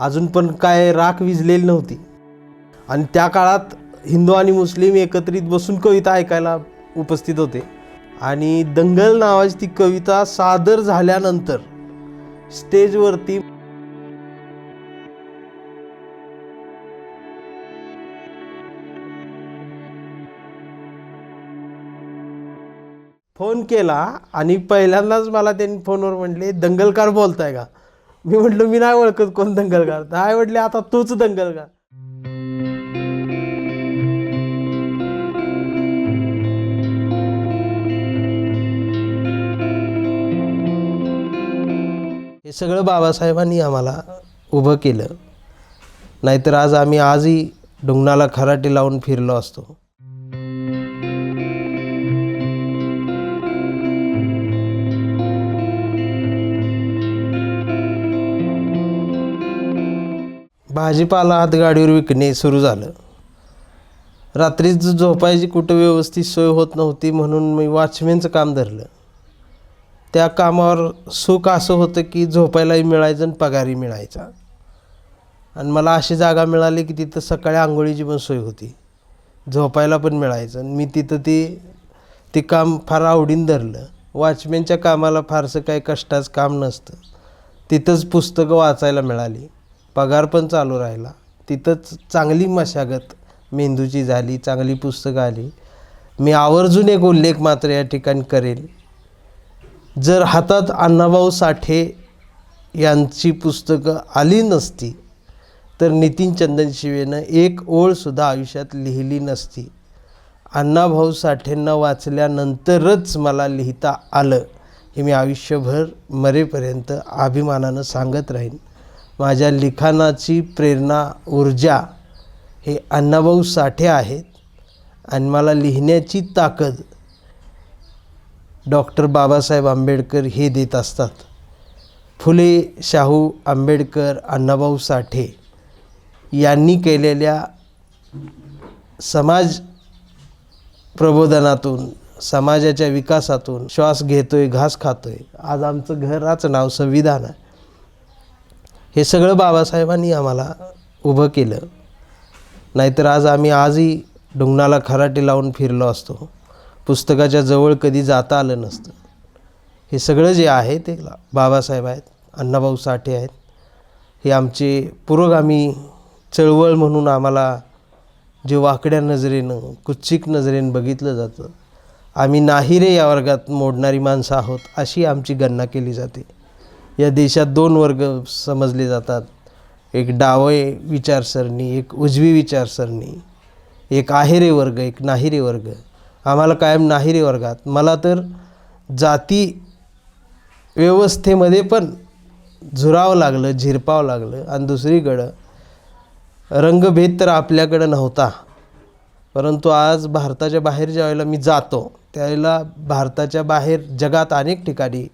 अजून पण काय राख विजलेली नव्हती. आणि त्या काळात हिंदू आणि मुस्लिम एकत्रित बसून कविता ऐकायला उपस्थित होते. आणि दंगल नावाची ती कविता सादर झाल्यानंतर स्टेजवरती फोन केला आणि पहिल्यांदाच मला त्यांनी फोनवर म्हटले दंगलकार बोलताय का? मी म्हटलं मी नाही ओळखत कोण दंगलकार आय म्हटले आता तूच दंगलकार हे सगळं बाबासाहेबांनी आम्हाला उभं केलं. नाहीतर आज आम्ही आजही डुंगणाला खराटे लावून फिरलो असतो. भाजीपाला हातगाडीवर विकणे सुरू झालं. रात्रीच झोपायची कुठं व्यवस्थित सोय होत नव्हती म्हणून मी वॉचमॅनचं काम धरलं. त्या कामावर सुख असं होतं की झोपायलाही मिळायचं आणि पगारही मिळायचा. आणि मला अशी जागा मिळाली की तिथं सकाळी आंघोळीची पण सोय होती. झोपायला पण मिळायचं आणि मी तिथं ते ते काम फार आवडीन धरलं. वॉचमॅनच्या कामाला फारसं काही कष्टाचं काम नसतं. तिथंच पुस्तकं वाचायला मिळाली. पगार पण चालू राहिला. तिथंच चांगली मशागत मेंदूची झाली चांगली पुस्तकं आली. मी आवर्जून एक उल्लेख मात्र या ठिकाणी करेल जर हातात अण्णाभाऊ साठे यांची पुस्तकं आली नसती तर नितीन चंदन शिवेनं एक ओळसुद्धा आयुष्यात लिहिली नसती. अण्णाभाऊ साठेंना वाचल्यानंतरच मला लिहिता आलं हे मी आयुष्यभर मरेपर्यंत अभिमानानं सांगत राहीन. माझ्या लिखाणाची प्रेरणा ऊर्जा हे अण्णाभाऊ साठे आहेत आणि मला लिहिण्याची ताकद डॉक्टर बाबासाहेब आंबेडकर हे देत असतात. फुले शाहू आंबेडकर अण्णाभाऊ साठे यांनी केलेल्या समाज प्रबोधनातून समाजाच्या विकासातून श्वास घेतोय घास खातोय. आज आमचं घराचं नाव संविधान आहे. हे सगळं बाबासाहेबांनी आम्हाला उभं केलं. नाहीतर आज आम्ही आजही डुंगणाला खराटे लावून फिरलो असतो. पुस्तकाच्या जवळ कधी जाता आलं नसतं. हे सगळं जे आहे ते बाबासाहेब आहेत अण्णाभाऊ साठे आहेत. हे आमचे पुरोगामी चळवळ म्हणून आम्हाला जे वाकड्या नजरेनं कुच्चिक नजरेनं बघितलं जातं. आम्ही नाही रे या वर्गात मोडणारी माणसं आहोत अशी आमची गणना केली जाते. या देशात दोन वर्ग समजले जातात. एक डावे विचारसरणी एक उजवी विचारसरणी. एक आहेरे वर्ग एक नाहिरे वर्ग. आम्हाला कायम नाहिरे वर्गात. मला तर जाती व्यवस्थेमध्ये पण झुरावं लागलं झिरपावं लागलं. आणि दुसरीकडं रंगभेद तर आपल्याकडं नव्हता. परंतु आज भारताच्या बाहेर ज्यावेळेला मी जातो त्यावेळेला भारताच्या बाहेर जगात अनेक ठिकाणी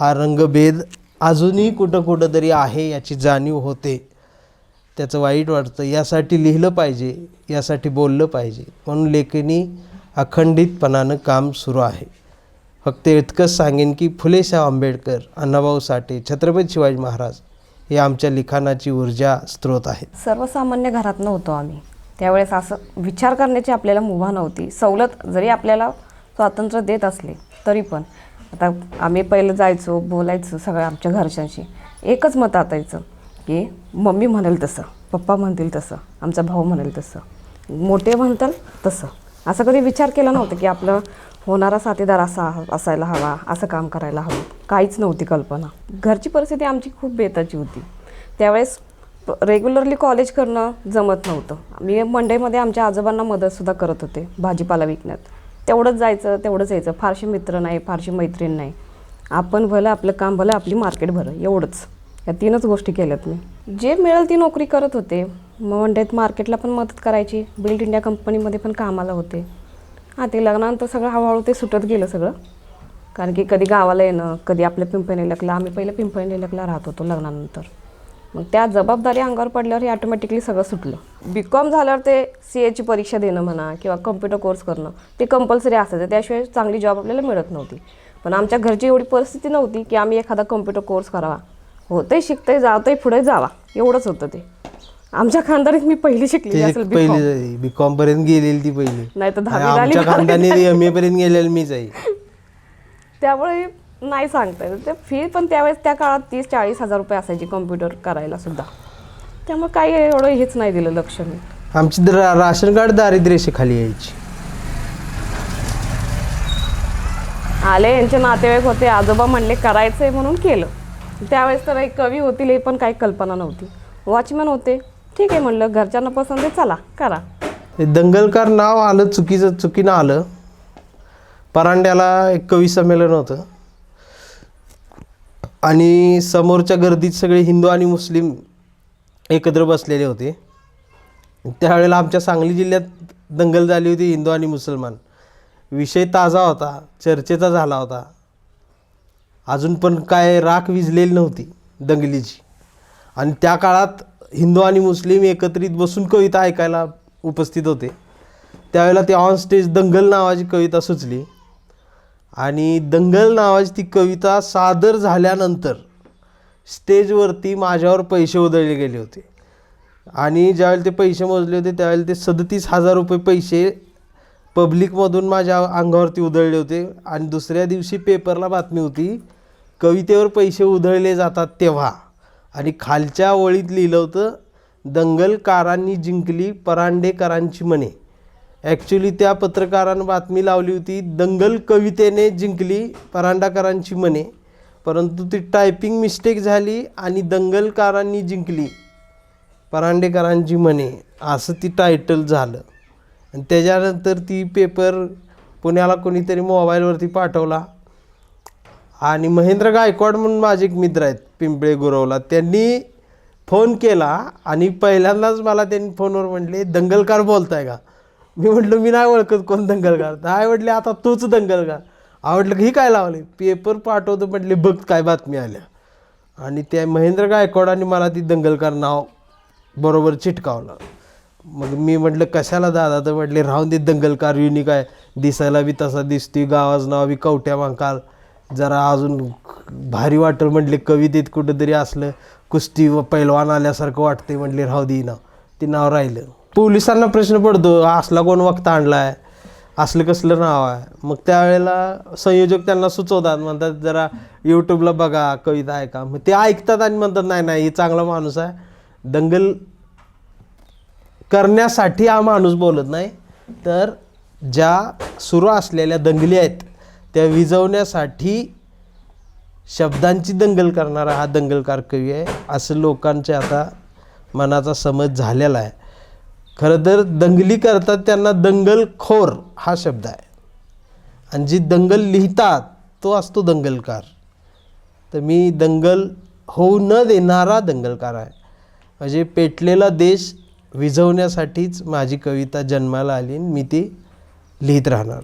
हा रंगभेद अजूनही कुठं कुठं तरी आहे याची जाणीव होते. त्याचं वाईट वाटतं. यासाठी लिहिलं पाहिजे यासाठी बोललं पाहिजे. म्हणून लेखनी अखंडितपणानं काम सुरू आहे. फक्त इतकंच सांगेन की फुलेशाह आंबेडकर अण्णाभाऊ साठे छत्रपती शिवाजी महाराज हे आमच्या लिखाणाची ऊर्जा स्रोत आहेत. सर्वसामान्य घरात नव्हतो आम्ही. त्यावेळेस असं विचार करण्याची आपल्याला मुभा नव्हती. सवलत जरी आपल्याला स्वातंत्र्य देत असले तरी पण आता आम्ही पहिलं जायचो बोलायचं सगळं आमच्या घरच्यांशी. एकच मत आतायचं की मम्मी म्हणेल तसं पप्पा म्हणतील तसं आमचा भाऊ म्हणेल तसं मोठे म्हणताल तसं. असं कधी विचार केला नव्हता की आपलं होणारा साथीदार असा असायला हवा असं काम करायला हवं. काहीच नव्हती कल्पना. घरची परिस्थिती आमची खूप बेताची होती. त्यावेळेस रेग्युलरली कॉलेज करणं जमत नव्हतं. मी मंडईमध्ये आमच्या आजोबांना मदतसुद्धा करत होते भाजीपाला विकण्यात. तेवढंच जायचं तेवढंच यायचं. फारशी मित्र नाही फारशी मैत्रीण नाही. आपण भलं आपलं काम भलं आपली मार्केट भलं एवढंच. या तीनच गोष्टी केल्यात मी. जे मिळेल ती नोकरी करत होते. मग म्हणतात मार्केटला पण मदत करायची. बिल्ड इंडिया कंपनीमध्ये पण कामाला होते. हां ते लग्नानंतर सगळं हळूहळू ते सुटत गेलं सगळं. कारण की कधी गावाला येणं कधी आपल्या पिंपळी लकला आम्ही पहिलं पिंपळी लकला राहत होतो लग्नानंतर. मग त्या जबाबदारी अंगावर पडल्यावर हे ऑटोमॅटिकली सगळं सुटलं. बी कॉम झाल्यावर ते सी एची परीक्षा देणं म्हणा किंवा कम्प्युटर कोर्स करणं ते कंपल्सरी असायचं. त्याशिवाय चांगली जॉब आपल्याला मिळत नव्हती. पण आमच्या घरची एवढी परिस्थिती नव्हती की आम्ही एखादा कम्प्युटर कोर्स करावा. होतंय शिकतंय जातंय पुढे जावा. एवढंच होतं ते. आमच्या खानदारीत मी पहिली शिकलेली ते असेल. पहिली बी कॉम पर्यंत गेलेली ती पहिली. नाही तर दहावी खानदानी एम ए पर्यंत गेलेलं मीच आहे. त्यामुळे नाही सांगता येत. ते फी पण त्यावेळेस त्या काळात तीस चाळीस हजार रुपये असायची कॉम्प्युटर करायला सुद्धा. त्यामुळे काही एवढं हेच नाही दिलं लक्ष मी आमची रा- राशन कार्ड दारिद्र्य खाली यायची. आले यांचे नातेवाईक होते आजोबा म्हणले करायचंय म्हणून केलं. त्यावेळेस तर एक कवी होतील हे पण काही कल्पना नव्हती. वॉचमॅन होते. ठीक आहे म्हणलं घरच्यांना पसंत आहे चला करा. दंगलकार नाव आलं चुकीचं चुकीनं आलं. परांड्याला एक कवी संमेलन होतं. आणि समोरच्या गर्दीत सगळे हिंदू आणि मुस्लिम एकत्र बसलेले होते. त्यावेळेला आमच्या सांगली जिल्ह्यात दंगल झाली होती हिंदू आणि मुसलमान. विषय ताजा होता चर्चेचा झाला होता. अजून पण काय राख विजलेली नव्हती दंगलीची. आणि त्या काळात हिंदू आणि मुस्लिम एकत्रित बसून कविता ऐकायला उपस्थित होते. त्यावेळेला ती ऑन स्टेज दंगल नावाची कविता सुचली. आणि दंगल नावाची ती कविता सादर झाल्यानंतर स्टेजवरती माझ्यावर पैसे उधळले गेले होते. आणि ज्यावेळेला ते पैसे मोजले होते त्यावेळेला ते सदतीस हजार रुपये पैसे पब्लिकमधून माझ्या अंगावरती उधळले होते. आणि दुसऱ्या दिवशी पेपरला बातमी होती कवितेवर पैसे उधळले जातात तेव्हा. आणि खालच्या ओळीत लिहिलं होतं दंगलकारांनी जिंकली परांडेकरांची मने. ॲक्च्युली त्या पत्रकारानं बातमी लावली होती. दंगल कवितेने जिंकली परांडाकरांची मने. परंतु ती टायपिंग मिस्टेक झाली आणि दंगलकारांनी जिंकली परांडेकरांची म्हणे असं ती टायटल झालं. आणि त्याच्यानंतर ती पेपर पुण्याला कोणीतरी मोबाईलवरती पाठवला. आणि महेंद्र गायकवाड म्हणून माझे एक मित्र आहेत पिंपळे गुरवला. त्यांनी फोन केला आणि पहिल्यांदाच मला त्यांनी फोनवर म्हटले दंगलकार बोलताय का? मी म्हटलं मी नाही ओळखत कोण दंगलकार नाही म्हटले आता तूच दंगलकार आवडलं ही काय लावले? पेपर पाठवतो. म्हटले बघ काय बातमी आल्या. आणि त्या महेंद्र गायकवाडांनी मला ती दंगलकार नाव बरोबर चिटकावलं. मग मी म्हटलं कशाला दादा? तर म्हटले राहून दे दंगलकार युनिक आहे. दिसायला बी तसा दिसतोय गावाचं नाव बी कवट्या मांकाल. जरा अजून भारी वाटलं. म्हटले कवितेत कुठंतरी असलं कुस्ती व पैलवान आल्यासारखं वाटते म्हटले राहू दे नाव ते नाव राहिलं. पोलिसांना प्रश्न पडतो असला कोण वक्ता आणलाय? असलं कसलं नाव आहे? मग त्यावेळेला संयोजक त्यांना सुचवतात म्हणतात जरा यूट्यूबला बघा कविता ऐका. मग ते ऐकतात आणि म्हणतात नाही नाही हे चांगला माणूस आहे. दंगल करण्यासाठी हा माणूस बोलत नाही. तर ज्या सुरू असलेल्या दंगली आहेत त्या विजवण्यासाठी शब्दांची दंगल करणारा हा दंगलकार कवी आहे. असं लोकांच्या आता मनाचा समज झालेला आहे. खरं तर दंगली करतात त्यांना दंगलखोर हा शब्द आहे. आणि जी दंगल लिहितात तो असतो दंगलकार. तर मी दंगल होऊ न देणारा दंगलकार आहे. म्हणजे पेटलेला देश विझवण्यासाठीच माझी कविता जन्माला आली आणि मी ती लिहित राहणार.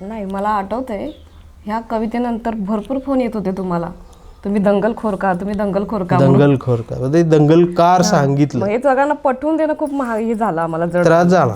नाही मला आठवतंय ह्या कवितेनंतर भरपूर फोन येत होते तुम्हाला. तुम्ही दंगलखोर का तुम्ही दंगलखोर का म्हणून. दंगलखोर का ते दंगलकार सांगितलं. मग हे सगळ्यांना पटवून देणं खूप महाग हे झालं आम्हाला जड. त्रास झाला.